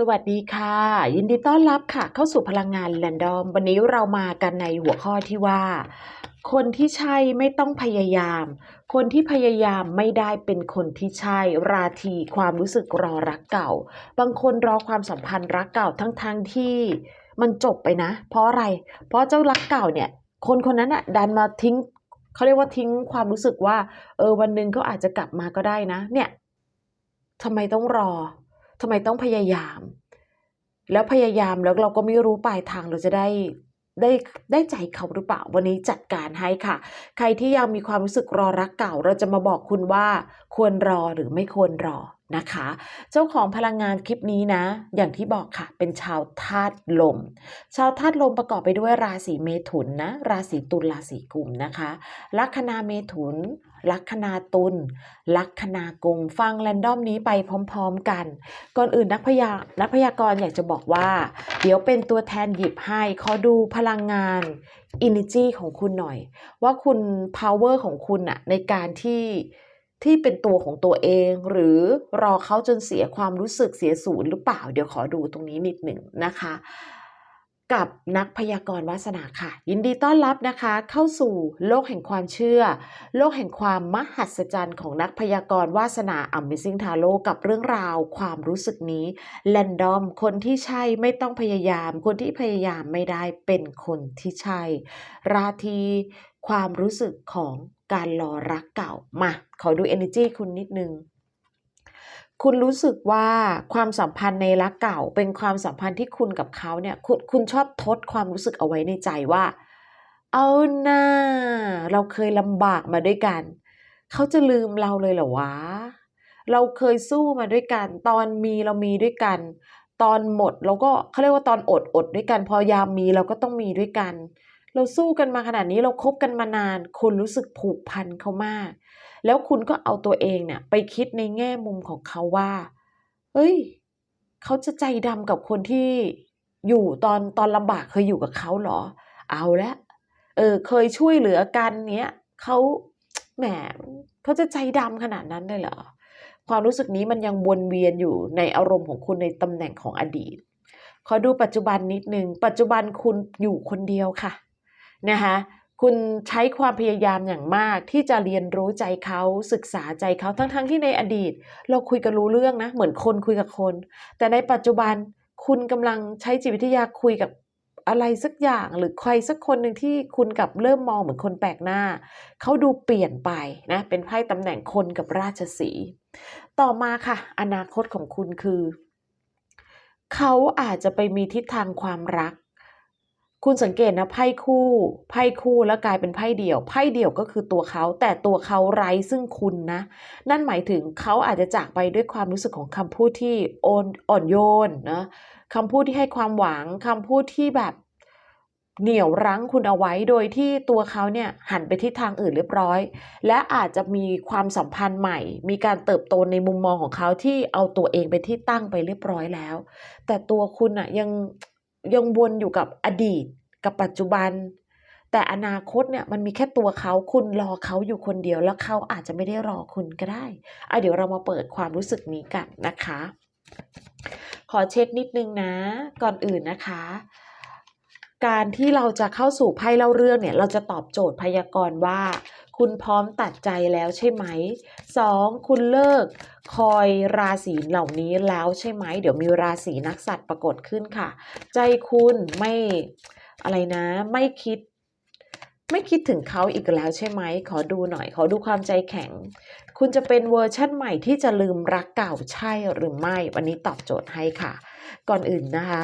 สวัสดีค่ะ ยินดีต้อนรับค่ะ เข้าสู่พลังงานแรนดอม วันนี้เรามากันในหัวข้อที่ว่า คนที่ใช่ไม่ต้องพยายาม คนที่พยายามไม่ได้เป็นคนที่ใช่ ราทีความรู้สึกรอรักเก่า บางคนรอความสัมพันธ์รักเก่าทั้งๆทที่มันจบไปนะ เพราะอะไร เพราะเจ้ารักเก่าเนี่ย คนคนนั้นอะดันมาทิ้งเขาเรียกว่าทิ้งความรู้สึกว่า เออวันหนึ่งเขาอาจจะกลับมาก็ได้นะ เนี่ยทำไมต้องรอ ทำไมต้องพยายาม แล้วพยายามแล้วเราก็ไม่รู้ปลายทางเราจะได้ได้ได้ใจเขาหรือเปล่าวันนี้จัดการให้ค่ะ ใครที่ยังมีความรู้สึกรอรักเก่า เราจะมาบอกคุณว่าควรรอหรือไม่ควรรอ นะคะ เจ้าของพลังงานคลิปนี้นะ อย่างที่บอกค่ะ เป็นชาวธาตุลม ชาวธาตุลมประกอบไปด้วยราศีเมถุนนะ ราศีตุลราศีกุมนะคะ ลัคนาเมถุน ลัคนาตุลลัคนากุมฟังแรนดอมนี้ไปพร้อมๆกัน ก่อนอื่นนักพยานักพยากรณ์อยากจะบอกว่า เดี๋ยวเป็นตัวแทนหยิบให้ขอดูพลังงาน energy ของคุณหน่อย ว่าคุณ power ของคุณอะในการที่ ที่เป็นตัวของตัวเอง หรือรอเขาจนเสียความรู้สึกเสียศูนย์หรือเปล่า เดี๋ยวขอดูตรงนี้นิดหนึ่งนะคะ กับนักพยากรณ์วาสนาค่ะ ยินดีต้อนรับนะคะ เข้าสู่โลกแห่งความเชื่อ โลกแห่งความมหัศจรรย์ของนักพยากรณ์วาสนา Amazing Tarot กับเรื่องราวความรู้สึกนี้แ a นดอมคนที่ใช่ไม่ต้องพยายาม คนที่พยายามไม่ได้เป็นคนที่ใช่ ราทีความรู้สึกของ การรอรักเก่า มา ขอดู energy คุณนิดนึง คุณรู้สึกว่าความสัมพันธ์ในรักเก่า เป็นความสัมพันธ์ที่คุณกับเขาเนี่ยคุณคุณชอบทดความรู้สึกเอาไว้ในใจว่า เอาหน้า เราเคยลำบากมาด้วยกัน เขาจะลืมเราเลยเหรอวะ เราเคยสู้มาด้วยกัน ตอนมีเรามีด้วยกันตอนหมดเราก็เขาเรียกว่าตอนอดอดด้วยกัน พอยามมีเราก็ต้องมีด้วยกัน เราสู้กันมาขนาดนี้เราคบกันมานาน คุณรู้สึกผูกพันเขามาก แล้วคุณก็เอาตัวเองเนี่ยไปคิดในแง่มุมของเขาว่าเฮ้ย เขาจะใจดำกับคนที่อยู่ตอนตอนลำบากเคยอยู่กับเขาเหรอ เอาละเออเคยช่วยเหลือกันเนี้ยเขาแหมเขาจะใจดำขนาดนั้นเลยเหรอความรู้สึกนี้มันยังวนเวียนอยู่ในอารมณ์ของคุณในตำแหน่งของอดีต ขอดูปัจจุบันนิดนึง ปัจจุบันคุณอยู่คนเดียวค่ะ นะคะคุณใช้ความพยายามอย่างมากที่จะเรียนรู้ใจเขาศึกษาใจเขาทั้งๆทที่ในอดีต เราคุยกันรู้เรื่องนะเหมือนคนคุยกับคน แต่ในปัจจุบันคุณกำลังใช้จิตวิทยาคุยกับอะไรสักอย่างหรือใครสักคนหนึ่งที่คุณกับเริ่มมองเหมือนคนแปลกหน้า เขาดูเปลี่ยนไปนะเป็นไพ่ตำแหน่งคนกับราชสี ต่อมาค่ะ อนาคตของคุณคือ เขาอาจจะไปมีทิศทางความรัก คุณสังเกตนะไพ่คู่ไพ่คู่แล้วกลายเป็นไพ่เดี่ยวไพ่เดี่ยวก็คือตัวเขา แต่ตัวเขาไร้ซึ่งคุณนะ นั่นหมายถึงเขาอาจจะจากไปด้วยความรู้สึกของคำพูดที่อ่อนอ่อนโยนนะคำพูดที่ให้ความหวังคำพูดที่แบบเหนี่ยวรั้งคุณเอาไว้โดยที่ตัวเขาเนี่ยหันไปที่ทางอื่นเรียบร้อย และอาจจะมีความสัมพันธ์ใหม่ มีการเติบโตในมุมมองของเขาที่เอาตัวเองเป็นที่ตั้งไปเรียบร้อยแล้ว แต่ตัวคุณอะยัง ยังวนอยู่กับอดีตกับปัจจุบัน แต่อนาคตเนี่ยมันมีแค่ตัวเขาคุณรอเขาอยู่คนเดียวแล้วเขาอาจจะไม่ได้รอคุณก็ได้อะเดี๋ยวเรามาเปิดความรู้สึกนี้กันนะคะ ขอเช็คนิดนึงนะ ก่อนอื่นนะคะ การที่เราจะเข้าสู่ไพ่เล่าเรื่องเนี่ย เราจะตอบโจทย์พยากรณ์ว่า คุณพร้อมตัดใจแล้วใช่ไหม 2. คุณเลิกคอยราศีเหล่านี้แล้วใช่ไหม เดี๋ยวมีราศีนักสัตว์ปรากฏขึ้นค่ะ ใจคุณไม่อะไรนะไม่คิด ไม่คิดถึงเขาอีกแล้วใช่ไหม ขอดูหน่อย ขอดูความใจแข็ง คุณจะเป็นเวอร์ชั่นใหม่ที่จะลืมรักเก่าใช่หรือไม่ วันนี้ตอบโจทย์ให้ค่ะ ก่อนอื่นนะคะ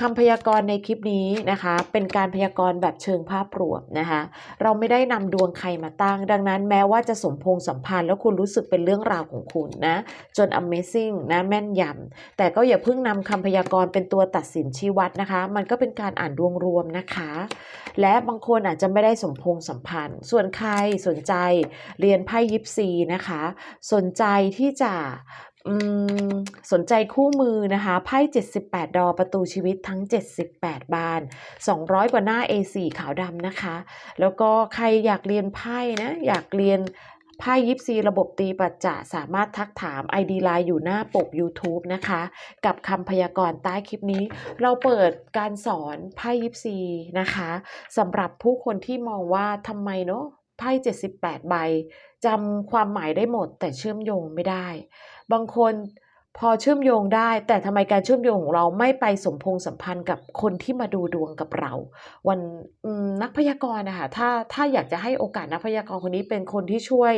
คำพยากรณ์ในคลิปนี้นะคะ เป็นการพยากรณ์แบบเชิงภาพรวมนะคะ เราไม่ได้นำดวงใครมาตั้ง ดังนั้นแม้ว่าจะสมพงษ์สัมพันธ์ แล้วคุณรู้สึกเป็นเรื่องราวของคุณนะจน Amazing นะแม่นยำแต่ก็อย่าเพิ่งนำคำพยากรณ์เป็นตัวตัดสินชี้วัดนะคะ มันก็เป็นการอ่านดวงรวมนะคะ และบางคนอาจจะไม่ได้สมพงษ์สัมพันธ์ ส่วนใครสนใจเรียนไพ่ยิปซีนะคะ สนใจที่จะ สนใจคู่มือนะคะไพ่ 78 ดอประตูชีวิตทั้ง 78 บาน 200 กว่าหน้า A4 ขาวดำนะคะ แล้วก็ใครอยากเรียนไพ่นะ อยากเรียนไพ่ยิปซีระบบตีปัจจะสามารถทักถาม ID Line อยู่หน้าปก YouTube นะคะ กับคำพยากรณ์ใต้คลิปนี้ เราเปิดการสอนไพ่ยิปซีนะคะสำหรับผู้คนที่มองว่าทำไมเนาะไพ่78 ใบจำความหมายได้หมดแต่เชื่อมโยงไม่ได้ บางคนพอเชื่อมโยงได้ แต่ทำไมการเชื่อมโยงของเราไม่ไปสมพงษ์สัมพันธ์กับคนที่มาดูดวงกับเรา วันนักพยากรณ์นะคะถ้าถ้าอยากจะให้โอกาสนักพยากรณ์คนนี้เป็นคนที่ช่วย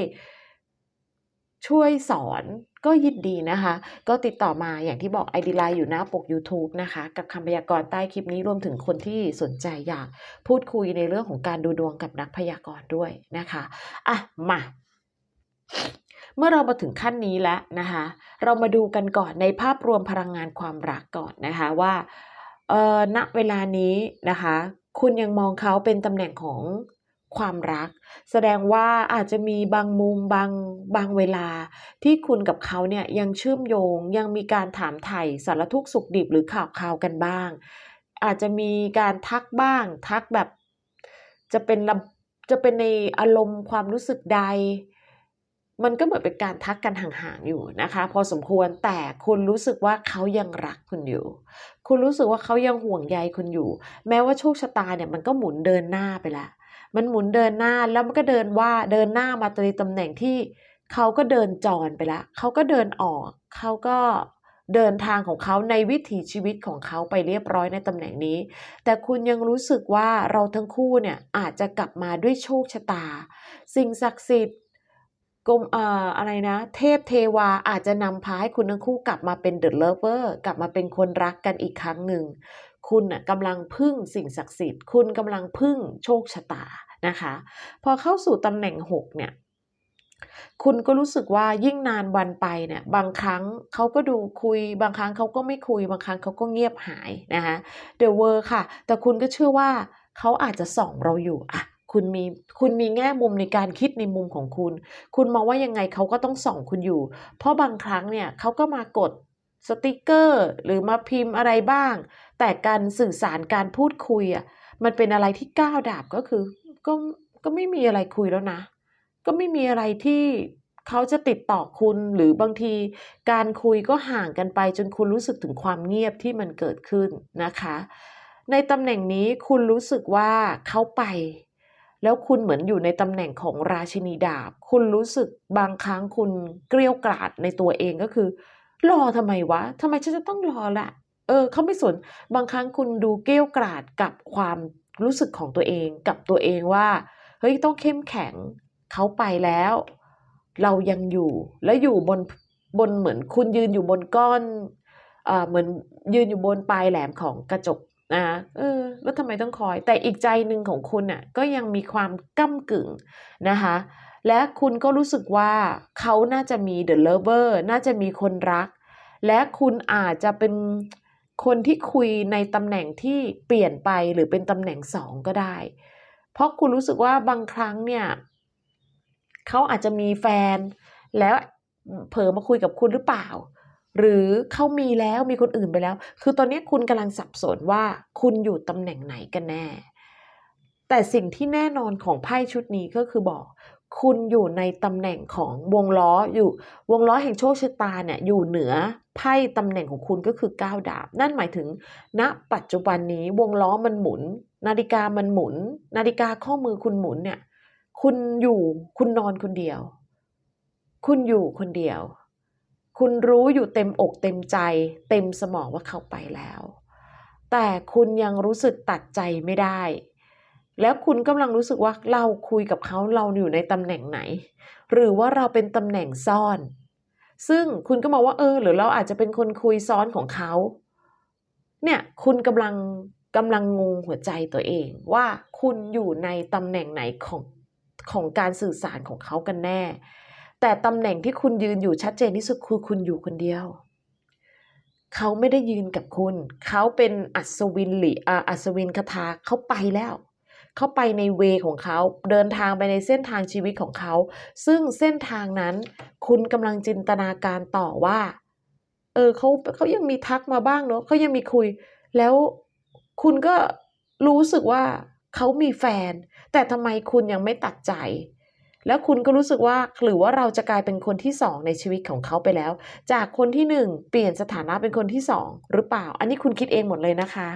ช่วยสอนก็ยินดีนะคะ ก็ติดต่อมาอย่างที่บอก ID Line อยู่หน้าปก YouTube นะคะ กับคำพยากรณ์ใต้คลิปนี้รวมถึงคนที่สนใจอยากพูดคุยในเรื่องของการดูดวงกับนักพยากรณ์ด้วยนะคะ อะ มา เมื่อเรามาถึงขั้นนี้แล้วนะคะ เรามาดูกันก่อนในภาพรวมพลังงานความรักก่อนนะคะว่าเออณเวลานี้นะคะ คุณยังมองเขาเป็นตำแหน่งของความรัก แสดงว่าอาจจะมีบางมุมบางบางเวลา ที่คุณกับเขาเนี่ยยังเชื่อมโยง ยังมีการถามไถ่สารทุกข์สุขดิบหรือข่าวคราวกันบ้าง อาจจะมีการทักบ้าง ทักแบบจะเป็นจะเป็นในอารมณ์ความรู้สึกใด มันก็เหมือนเป็นการทักกันห่างๆอยู่นะคะ พอสมควรแต่คุณรู้สึกว่าเขายังรักคุณอยู่ คุณรู้สึกว่าเขายังห่วงใยคุณอยู่ แม้ว่าโชคชะตาเนี่ยมันก็หมุนเดินหน้าไปล้วมันหมุนเดินหน้าแล้วมันก็เดินว่าเดินหน้ามาในตำแหน่งที่เขาก็เดินจรไปล้วเขาก็เดินออก เขาก็เดินทางของเขาในวิถีชีวิตของเขาไปเรียบร้อยในตำแหน่งนี้ แต่คุณยังรู้สึกว่าเราทั้งคู่เนี่ยอาจจะกลับมาด้วยโชคชะตา สิ่งศักดิ์สิทธิ์ กรมออะไรนะ เทพเทวาอาจจะนำพาให้คุณทั้งคู่กลับมาเป็นเดอะเลเวอร์กลับมาเป็นคนรักกันอีกครั้งหนึ่ง คุณน่ะกำลังพึ่งสิ่งศักดิ์สิทธิ์ คุณกำลังพึ่งโชคชะตานะคะ พอเข้าสู่ตำแหน่ง 6 เนี่ย คุณก็รู้สึกว่ายิ่งนานวันไปเนี่ย บางครั้งเขาก็ดูคุย บางครั้งเขาก็ไม่คุย บางครั้งเขาก็เงียบหายนะคะ The World ค่ะ แต่คุณก็เชื่อว่าเขาอาจจะส่องเราอยู่อะ คุณมีคุณมีแง่มุมในการคิดในมุมของคุณ คุณมองว่ายังไงเขาก็ต้องส่องคุณอยู่ เพราะบางครั้งเนี่ยเขาก็มากดสติกเกอร์ หรือมาพิมพ์อะไรบ้าง แต่การสื่อสารการพูดคุยอะมันเป็นอะไรที่ก้าวดาบก็คือก็ก็ไม่มีอะไรคุยแล้วนะ ก็ไม่มีอะไรที่เขาจะติดต่อคุณหรือบางทีการคุยก็ห่างกันไปจนคุณรู้สึกถึงความเงียบที่มันเกิดขึ้นนะคะ ในตำแหน่งนี้คุณรู้สึกว่าเขาไป แล้วคุณเหมือนอยู่ในตำแหน่งของราชินีดาบ คุณรู้สึกบางครั้งคุณเกลี้ยวกราดในตัวเองก็คือ รอทำไมวะทำไมฉันจะต้องรอละเออเขาไม่สนบางครั้งคุณดูเกลี้ยวกราดกับความรู้สึกของตัวเองกับตัวเองว่าเฮ้ยต้องเข้มแข็งเขาไปแล้ว เรายังอยู่และอยู่บนบนเหมือนคุณยืนอยู่บนก้อนเอ่อเหมือนยืนอยู่บนปลายแหลมของกระจก นะคะเออแล้วทำไมต้องคอย แต่อีกใจหนึ่งของคุณน่ะก็ยังมีความก้ากึ่งนะคะ และคุณก็รู้สึกว่าเขาน่าจะมี the lover น่าจะมีคนรัก และคุณอาจจะเป็นคนที่คุยในตำแหน่งที่เปลี่ยนไปหรือเป็นตำแหน่งสองก็ได้ เพราะคุณรู้สึกว่าบางครั้งเนี่ยเขาอาจจะมีแฟน แล้วเผลอมาคุยกับคุณหรือเปล่า หรือเขามีแล้วมีคนอื่นไปแล้ว คือตอนนี้คุณกำลังสับสนว่าคุณอยู่ตำแหน่งไหนกันแน่ แต่สิ่งที่แน่นอนของไพ่ชุดนี้ก็คือบอก คุณอยู่ในตำแหน่งของวงล้ออยู่วงล้อแห่งโชคชะตาเนี่ยอยู่เหนือไพ่ตำแหน่งของคุณก็คือก้าวดาบ นั่นหมายถึง ณ ปัจจุบันนี้วงล้อมันหมุน นาฬิกามันหมุน นาฬิกาข้อมือคุณหมุนเนี่ยคุณอยู่คุณนอนคนเดียว คุณอยู่คนเดียว คุณรู้อยู่เต็มอกเต็มใจ เต็มสมองว่าเขาไปแล้ว แต่คุณยังรู้สึกตัดใจไม่ได้ แล้วคุณกำลังรู้สึกว่าเราคุยกับเขาเราอยู่ในตำแหน่งไหน หรือว่าเราเป็นตำแหน่งซ่อน ซึ่งคุณก็มองว่าเออ หรือเราอาจจะเป็นคนคุยซ้อนของเขา เนี่ยคุณกำลังกำลังงงหัวใจตัวเองว่าคุณอยู่ในตำแหน่งไหนของของการสื่อสารของเขากันแน่ แต่ตำแหน่งที่คุณยืนอยู่ชัดเจนที่สุดคือคุณอยู่คนเดียว เขาไม่ได้ยืนกับคุณ เขาเป็นอัศวินหลีอ่าอัศวินคาถาเขาไปแล้ว เขาไปในเวของเขาเดินทางไปในเส้นทางชีวิตของเขา ซึ่งเส้นทางนั้น คุณกำลังจินตนาการต่อว่า เออเขาเขายังมีทักมาบ้างเนอะเขายังมีคุย แล้วคุณก็รู้สึกว่าเขามีแฟน แต่ทำไมคุณยังไม่ตัดใจ แล้วคุณก็รู้สึกว่าหรือว่าเราจะกลายเป็นคนที่สองในชีวิตของเขาไปแล้ว จากคนที่หนึ่งเปลี่ยนสถานะเป็นคนที่สองหรือเปล่า อันนี้คุณคิดเองหมดเลยนะคะ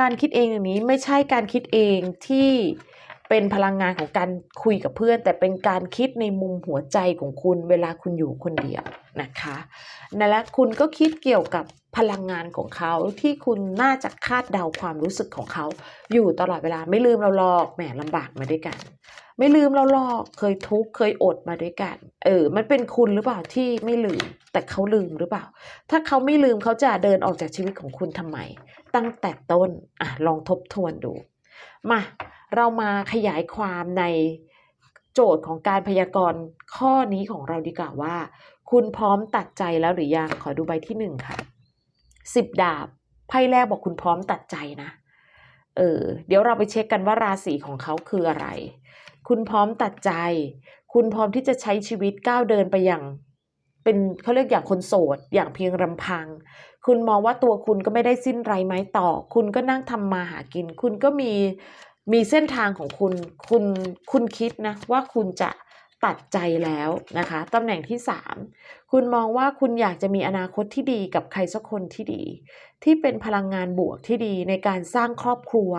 การคิดเองอย่างนี้ไม่ใช่การคิดเองที่เป็นพลังงานของการคุยกับเพื่อน แต่เป็นการคิดในมุมหัวใจของคุณเวลาคุณอยู่คนเดียวนะคะนั่นแหละคุณก็คิดเกี่ยวกับพลังงานของเขาที่คุณน่าจะคาดเดาความรู้สึกของเขา อยู่ตลอดเวลาไม่ลืมเราหรอกแหมลำบากมาด้วยกัน ไม่ลืมเราหรอกเคยทุกข์เคยอดมาด้วยกัน เออ มันเป็นคุณหรือเปล่าที่ไม่ลืม แต่เขาลืมหรือเปล่า ถ้าเขาไม่ลืมเขาจะเดินออกจากชีวิตของคุณทำไม ตั้งแต่ต้นอะลองทบทวนดู มา เรามาขยายความในโจทย์ของการพยากรณ์ข้อนี้ของเราดีกว่าว่า คุณพร้อมตัดใจแล้วหรือยังขอดูใบที่หนึ่งค่ะสิบดาบไพ่แรกบอกคุณพร้อมตัดใจนะเออเดี๋ยวเราไปเช็คกันว่าราศีของเขาคืออะไร คุณพร้อมตัดใจ คุณพร้อมที่จะใช้ชีวิตก้าวเดินไปอย่าง เป็นเขาเรียกอย่างคนโสด อย่างเพียงลำพัง คุณมองว่าตัวคุณก็ไม่ได้สิ้นไรไม้ต่อ คุณก็นั่งทำมาหากิน คุณก็มีมีเส้นทางของคุณ คุณคุณคิดนะว่าคุณจะตัดใจแล้วนะคะตำแหน่งที่สามคุณมองว่าคุณอยากจะมีอนาคตที่ดีกับใครสักคนที่ดี ที่เป็นพลังงานบวกที่ดีในการสร้างครอบครัว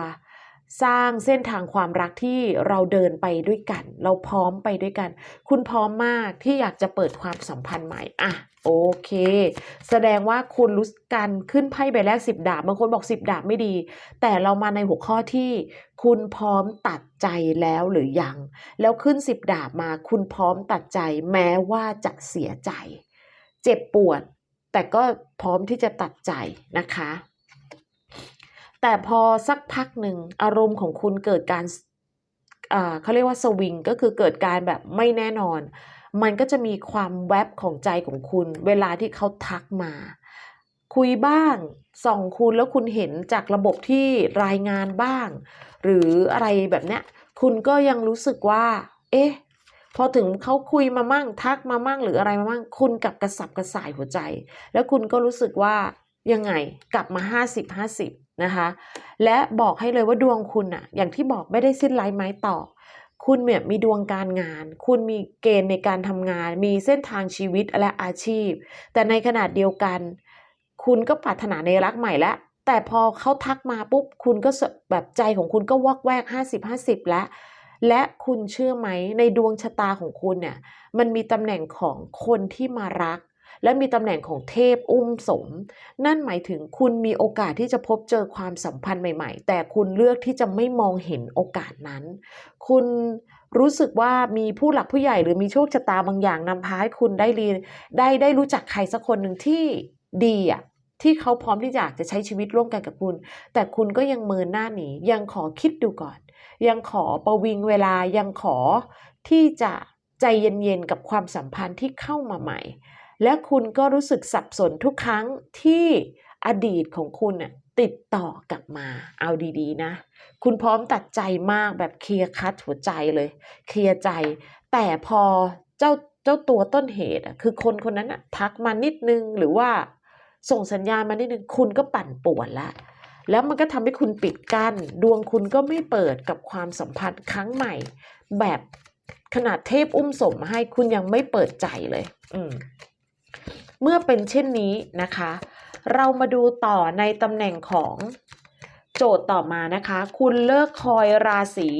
สร้างเส้นทางความรักที่เราเดินไปด้วยกัน เราพร้อมไปด้วยกัน คุณพร้อมมากที่อยากจะเปิดความสัมพันธ์ใหม่อะโอเค แสดงว่าคุณรู้การขึ้นไพ่ใบแรกสิบดาบบางคนบอกสิบดาบไม่ดี แต่เรามาในหัวข้อที่คุณพร้อมตัดใจแล้วหรือยัง แล้วขึ้นสิบดาบมา คุณพร้อมตัดใจแม้ว่าจะเสียใจ เจ็บปวด แต่ก็พร้อมที่จะตัดใจนะคะ แต่พอสักพักหนึ่งอารมณ์ของคุณเกิดการเขาเรียกว่าสวิงก็คือเกิดการแบบไม่แน่นอน มันก็จะมีความแวบของใจของคุณ เวลาที่เขาทักมา คุยบ้างส่องคุณแล้วคุณเห็นจากระบบที่รายงานบ้าง หรืออะไรแบบเนี้ยคุณก็ยังรู้สึกว่า เอ๊ะพอถึงเขาคุยมามั่งทักมามั่งหรืออะไรมามั่ง คุณกลับกระสับกระส่ายหัวใจ แล้วคุณก็รู้สึกว่ายังไงกลับมา 50 50 นะคะ และบอกให้เลยว่าดวงคุณอะอย่างที่บอกไม่ได้สิ้นไร้ไม้ต่อ คุณเนี่ยมีดวงการงาน คุณมีเกณฑ์ในการทำงาน มีเส้นทางชีวิตและอาชีพ แต่ในขณะเดียวกัน คุณก็ปรารถนาในรักใหม่แล้วแต่พอเขาทักมาปุ๊บคุณก็แบบใจของคุณก็วอกแวก 50 50 แล้ว และคุณเชื่อไหมในดวงชะตาของคุณเนี่ยมันมีตำแหน่งของคนที่มารัก และมีตำแหน่งของเทพอุ้มสม นั่นหมายถึงคุณมีโอกาสที่จะพบเจอความสัมพันธ์ใหม่ ๆ แต่คุณเลือกที่จะไม่มองเห็นโอกาสนั้น คุณรู้สึกว่ามีผู้หลักผู้ใหญ่หรือมีโชคชะตาบางอย่างนำพาให้คุณได้เรียนได้ได้รู้จักใครสักคนหนึ่งที่ดีอะที่เขาพร้อมที่อยากจะใช้ชีวิตร่วมกันกับคุณ แต่คุณก็ยังเมินหน้าหนียังขอคิดดูก่อน ยังขอประวิงเวลายังขอที่จะใจเย็นๆกับความสัมพันธ์ที่เข้ามาใหม่ และคุณก็รู้สึกสับสนทุกครั้งที่อดีตของคุณติดต่อกลับมา เอาดีๆนะ คุณพร้อมตัดใจมากแบบเคลียร์คัดหัวใจเลย เคลียร์ใจ แต่พอเจ้าเจ้าตัวต้นเหตุคือคนคนนั้นทักมานิดนึงหรือว่าส่งสัญญาณมานิดนึงคุณก็ปั่นป่วนละแล้วมันก็ทำให้คุณปิดกัน้น ดวงคุณก็ไม่เปิดกับความสัมพันธ์ครั้งใหม่ แบบขนาดเทพอุ้มสมให้คุณยังไม่เปิดใจเลย อืม เมื่อเป็นเช่นนี้นะคะ เรามาดูต่อในตำแหน่งของโจทย์ต่อมานะคะ คุณเลิกคอยราศี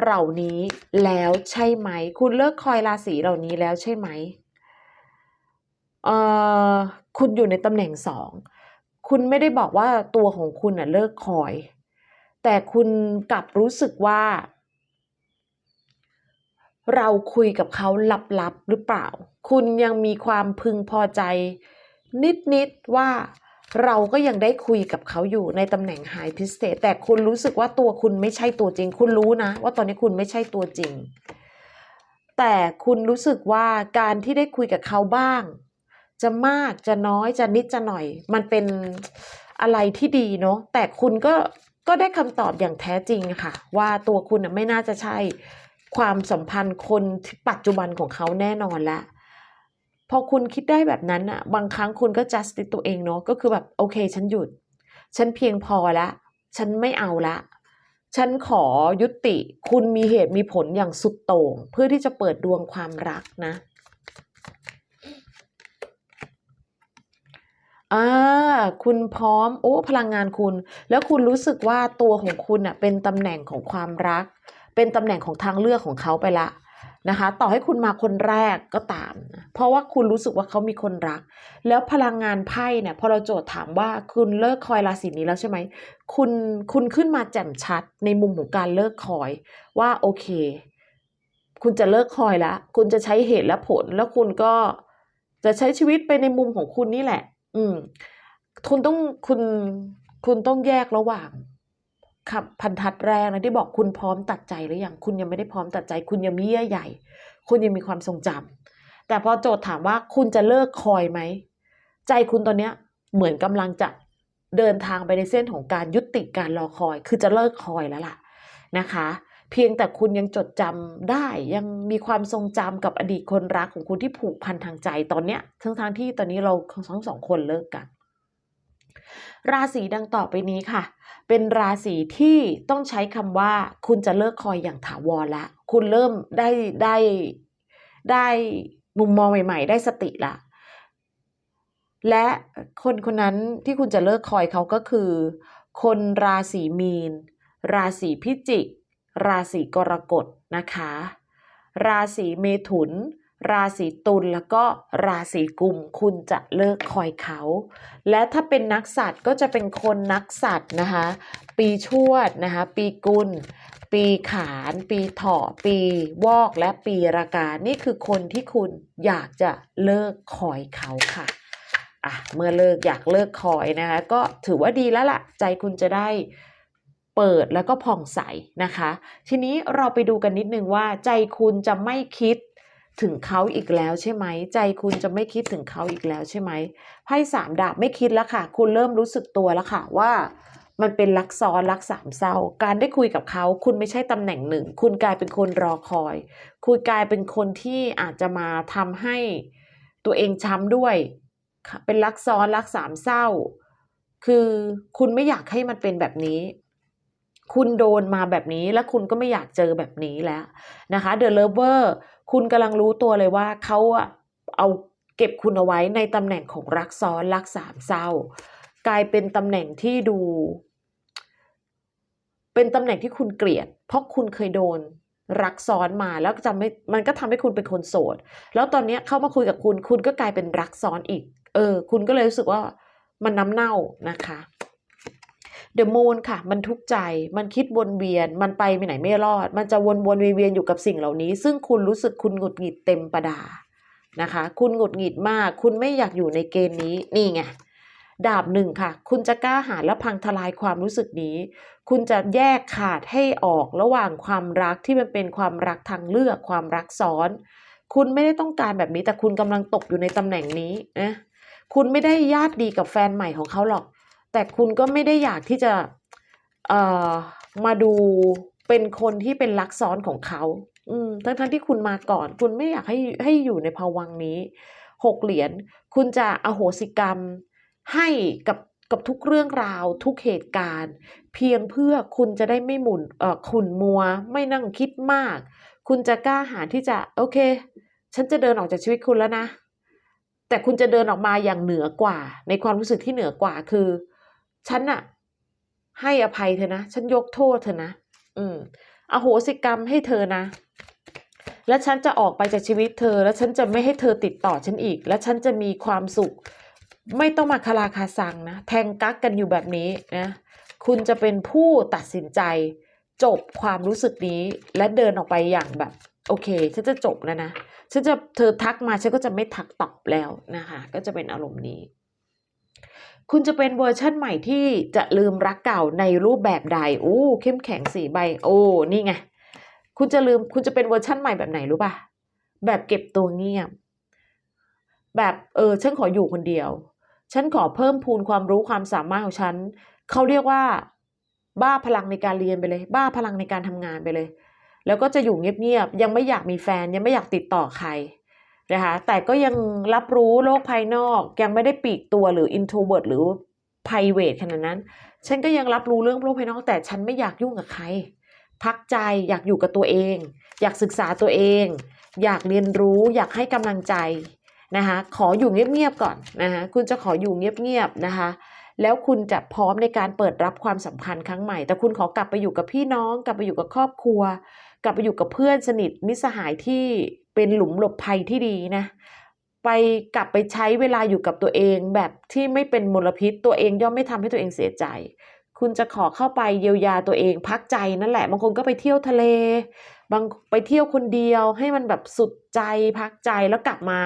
เหล่านี้แล้วใช่ไหม คุณเลิกคอยราศีเหล่านี้แล้วใช่ไหมเอ่อคุณอยู่ในตำแหน่งสองคุณไม่ได้บอกว่าตัวของคุณน่ะเลิกคอย แต่คุณกลับรู้สึกว่า เราคุยกับเขาลับๆหรือเปล่า คุณยังมีความพึงพอใจ นิดๆว่าเราก็ยังได้คุยกับเขาอยู่ในตำแหน่ง High p r i e s t e s s แต่คุณรู้สึกว่าตัวคุณไม่ใช่ตัวจริง คุณรู้นะ ว่าตอนนี้คุณไม่ใช่ตัวจริง แต่คุณรู้สึกว่าการที่ได้คุยกับเขาบ้าง จะมากจะน้อยจะนิดจะหน่อย มันเป็นอะไรที่ดีเนาะแต่คุณก็ก็ได้คำตอบอย่างแท้จริงค่ะ ว่าตัวคุณไม่น่าจะใช่ ความสัมพันธ์คนปัจจุบันของเขาแน่นอนละพอคุณคิดได้แบบนั้นอะบางครั้งคุณก็ justice ตัวเองเนาะก็คือแบบโอเค ฉันหยุด ฉันเพียงพอละฉันไม่เอาละฉันขอยุติ คุณมีเหตุมีผลอย่างสุดโต่ง เพื่อที่จะเปิดดวงความรักนะอ่าคุณพร้อม โอ้ พลังงานคุณ แล้วคุณรู้สึกว่าตัวของคุณน่ะเป็นตำแหน่งของความรัก เป็นตำแหน่งของทางเลือกของเขาไปละนะคะ ต่อให้คุณมาคนแรกก็ตามนะเพราะว่าคุณรู้สึกว่าเขามีคนรัก แล้วพลังงานไพ่เนี่ยพอเราโจทย์ถามว่าคุณเลิกคอยราศีนี้แล้วใช่ไหมคุณคุณขึ้นมาแจ่มชัดในมุมของการเลิกคอยว่าโอเค คุณจะเลิกคอยแล้วคุณจะใช้เหตุและผล แล้วคุณก็จะใช้ชีวิตไปในมุมของคุณนี่แหละ อืม คุณต้องคุณคุณต้องแยกระหว่าง พันทัดแรกนะที่บอกคุณพร้อมตัดใจหรือยังคุณยังไม่ได้พร้อมตัดใจ คุณยังมีเยื่อใหญ่ คุณยังมีความทรงจำแต่พอโจทย์ถามว่าคุณจะเลิกคอยไหมใจคุณตอนเนี้ยเหมือนกำลังจะเดินทางไปในเส้นของการยุติการรอคอย คือจะเลิกคอยแล้วล่ะนะคะ เพียงแต่คุณยังจดจำได้ยังมีความทรงจำกับอดีตคนรักของคุณที่ผูกพันทางใจตอนเนี้ยทั้งทางๆที่ตอนนี้เราทั้งสองคนเลิกกัน ราศีดังต่อไปนี้ค่ะ เป็นราศีที่ต้องใช้คำว่า คุณจะเลิกคอยอย่างถาวรละ คุณเริ่มได้ได้ได้มุมมองใหม่ ๆ ได้สติละและคนคนนั้นที่คุณจะเลิกคอยเขาก็คือ คนราศีมีน ราศีพิจิก ราศีกรกฎนะคะ ราศีเมถุน ราศีตุลแล้วก็ราศีกุมคุณจะเลิกคอยเขา และถ้าเป็นนักสัตว์ก็จะเป็นคนนักสัตว์นะคะ ปีชวดนะคะ ปีกุล ปีขาน ปีเถาะปีวอกและปีรากา นี่คือคนที่คุณอยากจะเลิกคอยเขาค่ะอะเมื่อเลิกอยากเลิกคอยนะคะก็ถือว่าดีแล้วล่ะ ใจคุณจะได้เปิดแล้วก็ผ่องใสนะคะ ทีนี้เราไปดูกันนิดนึงว่าใจคุณจะไม่คิด ถึงเขาอีกแล้วใช่ไหม ใจคุณจะไม่คิดถึงเขาอีกแล้วใช่ไหมไพ่สามดาบไม่คิดแล้วค่ะ คุณเริ่มรู้สึกตัวแล้วค่ะว่ามันเป็นรักซ้อนรักสามเศร้า การได้คุยกับเขา คุณไม่ใช่ตำแหน่งหนึ่ง คุณกลายเป็นคนรอคอย คุณกลายเป็นคนที่อาจจะมาทำให้ตัวเองช้ำด้วย เป็นรักซ้อนรักสามเศร้า คือคุณไม่อยากให้มันเป็นแบบนี้ คุณโดนมาแบบนี้แล้วคุณก็ไม่อยากเจอแบบนี้แล้วนะคะ The Lover คุณกำลังรู้ตัวเลยว่าเขาอะเอาเก็บคุณเอาไว้ในตำแหน่งของรักซ้อนรักสามเศร้า กลายเป็นตำแหน่งที่ดู เป็นตำแหน่งที่คุณเกลียด เพราะคุณเคยโดนรักซ้อนมาแล้วจำไม่มันก็ทำให้คุณเป็นคนโสด แล้วตอนนี้เข้ามาคุยกับคุณ คุณก็กลายเป็นรักซ้อนอีก เออ คุณก็เลยรู้สึกว่ามันน้ำเน่านะคะ เดอะมูนค่ะ มันทุกข์ใจ มันคิดวนเวียน มันไปไปไหนไม่รอด มันจะวนวนเวียนอยู่กับสิ่งเหล่านี้ ซึ่งคุณรู้สึกคุณหงุดหงิดเต็มประดา นะคะ คุณหงุดหงิดมาก คุณไม่อยากอยู่ในเกณฑ์นี้ นี่ไง ดาบหนึ่งค่ะ คุณจะกล้าหาญและพังทลายความรู้สึกนี้ คุณจะแยกขาดให้ออกระหว่างความรักที่มันเป็นความรักทางเลือก ความรักซ้อน คุณไม่ได้ต้องการแบบนี้ แต่คุณกำลังตกอยู่ในตำแหน่งนี้นะคุณไม่ได้ญาติดีกับแฟนใหม่ของเขาหรอก แต่คุณก็ไม่ได้อยากที่จะเออมาดูเป็นคนที่เป็นรักซ้อนของเขาอืมทั้งทั้งที่คุณมาก่อน คุณไม่อยากให้ให้อยู่ในภวังนี้หกเหรียญคุณจะอโหสิกรรมให้กับกับทุกเรื่องราวทุกเหตุการณ์ เพียงเพื่อคุณจะได้ไม่หมุนเอ่อขุ่นมัว ไม่นั่งคิดมาก คุณจะกล้าหาญที่จะโอเค ฉันจะเดินออกจากชีวิตคุณแล้วนะ แต่คุณจะเดินออกมาอย่างเหนือกว่า ในความรู้สึกที่เหนือกว่าคือ ฉันอะให้อภัยเธอนะ ฉันยกโทษเธอนะ อืมอโหสิกรรมให้เธอนะ และฉันจะออกไปจากชีวิตเธอ และฉันจะไม่ให้เธอติดต่อฉันอีก และฉันจะมีความสุข ไม่ต้องมาคาราคาซังนะ แทงกักกันอยู่แบบนี้นะ คุณจะเป็นผู้ตัดสินใจ จบความรู้สึกนี้ และเดินออกไปอย่างแบบ โอเค ฉันจะจบแล้วนะ ฉันจะเธอทักมาฉันก็จะไม่ทักตอบแล้วนะคะ ก็จะเป็นอารมณ์นี้ คุณจะเป็นเวอร์ชั่นใหม่ที่จะลืมรักเก่าในรูปแบบใดโอ้เข้มแข็งสี่ใบ โอ้นี่ไงคุณจะลืมคุณจะเป็นเวอร์ชั่นใหม่แบบไหนรู้ป่ะแบบเก็บตัวเงียบ แบบเออฉันขออยู่คนเดียว ฉันขอเพิ่มพูนความรู้ความสามารถของฉันเขาเรียกว่า บ้าพลังในการเรียนไปเลย บ้าพลังในการทำงานไปเลย แล้วก็จะอยู่เงียบๆยังไม่อยากมีแฟนยังไม่อยากติดต่อใคร นะคะแต่ก็ยังรับรู้โลกภายนอกยังไม่ได้ปีกตัวหรือ introvert หรือไพรเวทขนาดนั้น ฉันก็ยังรับรู้เรื่องโลกภายนอกแต่ฉันไม่อยากยุ่งกับใคร พักใจอยากอยู่กับตัวเอง อยากศึกษาตัวเอง อยากเรียนรู้อยากให้กำลังใจนะคะขออยู่เงียบๆก่อนนะคะคุณจะขออยู่เงียบๆนะคะแล้วคุณจะพร้อมในการเปิดรับความสัมพันธ์ครั้งใหม่ แต่คุณขอกลับไปอยู่กับพี่น้อง กลับไปอยู่กับครอบครัว กลับไปอยู่กับเพื่อนสนิทมิตรสหายที่ เป็นหลุมหลบภัยที่ดีนะ ไปกลับไปใช้เวลาอยู่กับตัวเองแบบที่ไม่เป็นมลพิษตัวเองย่อมไม่ทำให้ตัวเองเสียใจ คุณจะขอเข้าไปเยียวยาตัวเองพักใจนั่นแหละ บางคนก็ไปเที่ยวทะเล บางไปเที่ยวคนเดียวให้มันแบบสุดใจพักใจแล้วกลับมา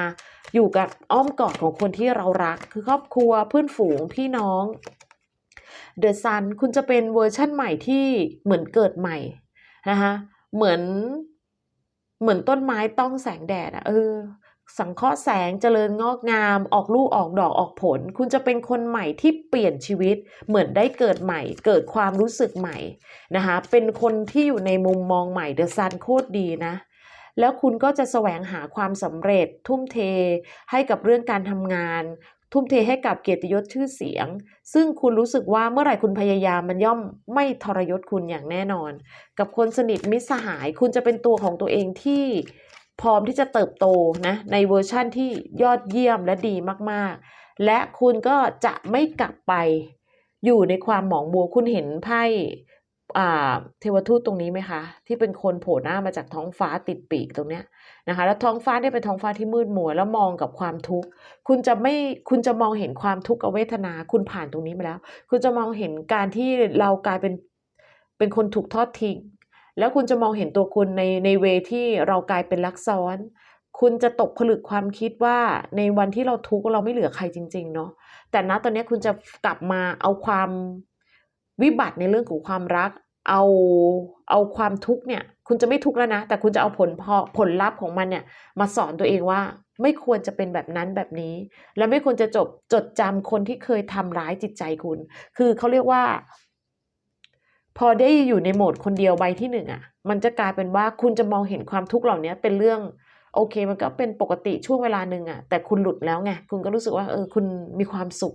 อยู่กับอ้อมกอดของคนที่เรารัก คือครอบครัวเพื่อนฝูงพี่น้องเดอะซันคุณจะเป็นเวอร์ชั่นใหม่ที่เหมือนเกิดใหม่นะคะเหมือน เหมือนต้นไม้ต้องแสงแดดอะเออ สังเคราะห์แสงเจริญงอกงาม ออกลูกออกดอกออกผล คุณจะเป็นคนใหม่ที่เปลี่ยนชีวิต เหมือนได้เกิดใหม่ เกิดความรู้สึกใหม่นะคะ เป็นคนที่อยู่ในมุมมองใหม่เดอะซันโคตรดีนะแล้วคุณก็จะแสวงหาความสำเร็จทุ่มเทให้กับเรื่องการทำงาน ทุ่มเทให้กับเกียรติยศชื่อเสียง ซึ่งคุณรู้สึกว่าเมื่อไหร่คุณพยายามมันย่อมไม่ทรยศคุณอย่างแน่นอน กับคนสนิทมิตรสหาย คุณจะเป็นตัวของตัวเองที่พร้อมที่จะเติบโตนะในเวอร์ชั่นที่ยอดเยี่ยมและดีมากๆ และคุณก็จะไม่กลับไปอยู่ในความหมองมัวคุณเห็นไพ่เทวทูตตรงนี้ไหมคะ ที่เป็นคนโผล่หน้ามาจากท้องฟ้าติดปีกตรงเนี้ย นะคะ แล้วท้องฟ้าเนี่ยเป็นท้องฟ้าที่มืดมัวแล้วมองกับความทุกข์ คุณจะไม่คุณจะมองเห็นความทุกข์กับเวทนา คุณผ่านตรงนี้มาแล้ว คุณจะมองเห็นการที่เรากลายเป็นเป็นคนถูกทอดทิ้งแล้วคุณจะมองเห็นตัวคุณในในเวที่เรากลายเป็นลักซ้อน คุณจะตกผลึกความคิดว่าในวันที่เราทุกข์เราไม่เหลือใครจริง ๆ เนาะแต่ณตอนนี้คุณจะกลับมาเอาความวิบัติในเรื่องของความรัก เอาเอาความทุกข์เนี่ยคุณจะไม่ทุกข์แล้วนะ แต่คุณจะเอาผลพอผลลัพธ์ของมันเนี่ยมาสอนตัวเองว่า ไม่ควรจะเป็นแบบนั้นแบบนี้ และไม่ควรจะจบจดจำคนที่เคยทำร้ายจิตใจคุณ คือเขาเรียกว่า พอได้อยู่ในโหมดคนเดียวใบที่หนึ่งอะ มันจะกลายเป็นว่าคุณจะมองเห็นความทุกข์เหล่านี้เป็นเรื่องโอเค มันก็เป็นปกติช่วงเวลาหนึ่งอะ แต่คุณหลุดแล้วไงคุณก็รู้สึกว่าเออคุณมีความสุข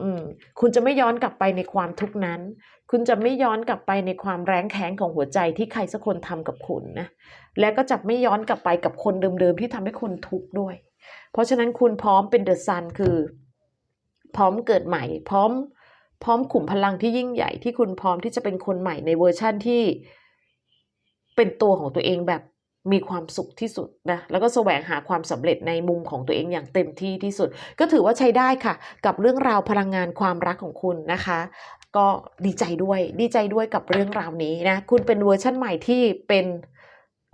อืมคุณจะไม่ย้อนกลับไปในความทุกข์นั้น คุณจะไม่ย้อนกลับไปในความแรงแค้นของหัวใจที่ใครสักคนทำกับคุณนะ และก็จะไม่ย้อนกลับไปกับคนเดิมๆที่ทำให้คุณทุกข์ด้วย เพราะฉะนั้นคุณพร้อมเป็นเดอะซันคือ พร้อมเกิดใหม่ พร้อม พร้อมขุมพลังที่ยิ่งใหญ่ที่คุณพร้อมที่จะเป็นคนใหม่ในเวอร์ชั่นที่เป็นตัวของตัวเองแบบ มีความสุขที่สุดนะแล้วก็แสวงหาความสำเร็จในมุมของตัวเองอย่างเต็มที่ที่สุด ก็ถือว่าใช้ได้ค่ะ กับเรื่องราวพลังงานความรักของคุณนะคะ ก็ดีใจด้วยดีใจด้วยกับเรื่องราวนี้นะคุณเป็นเวอร์ชั่นใหม่ที่เป็น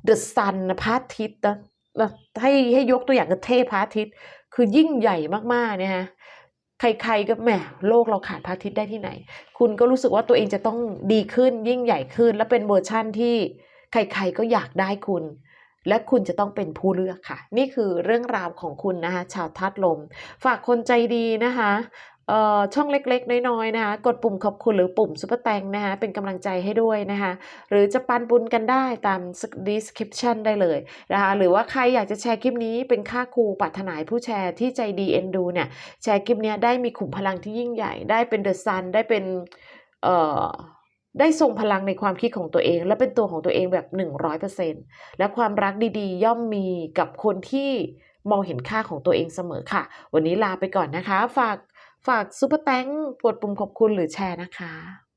เดอะซันพระอาทิตย์นะให้ให้ยกตัวอย่างคือเทพพระอาทิตย์ คือยิ่งใหญ่มากๆเนี่ยฮะใครๆก็แหมโลกเราขาดพระอาทิตย์ได้ที่ไหน คุณก็รู้สึกว่าตัวเองจะต้องดีขึ้นยิ่งใหญ่ขึ้น และเป็นเวอร์ชั่นที่ ใครๆก็อยากได้คุณ และคุณจะต้องเป็นผู้เลือกค่ะ นี่คือเรื่องราวของคุณนะคะชาวธาตุลม ฝากคนใจดีนะคะช่องเล็กๆ น้อยๆนะคะกดปุ่มขอบคุณหรือปุ่มซุปเปอร์แตงนะคะเป็นกำลังใจให้ด้วยนะคะหรือจะปันบุญกันได้ตาม description ได้เลยนะคะหรือว่าใครอยากจะแชร์คลิปนี้เป็นค่าครูปรารถนายผู้แชร์ที่ใจดีเอ็นดูเนี่ยแชร์คลิปเนี้ยได้มีขุมพลังที่ยิ่งใหญ่ได้เป็นเดอะซันได้เป็นเอ่อ ได้ทรงพลังในความคิดของตัวเอง และเป็นตัวของตัวเองแบบ 100%และความรักดีๆ ย่อมมีกับคนที่มองเห็นค่าของตัวเองเสมอค่ะ วันนี้ลาไปก่อนนะคะ ฝากฝากซุปเปอร์แตงกดปุ่มขอบคุณหรือแชร์นะคะ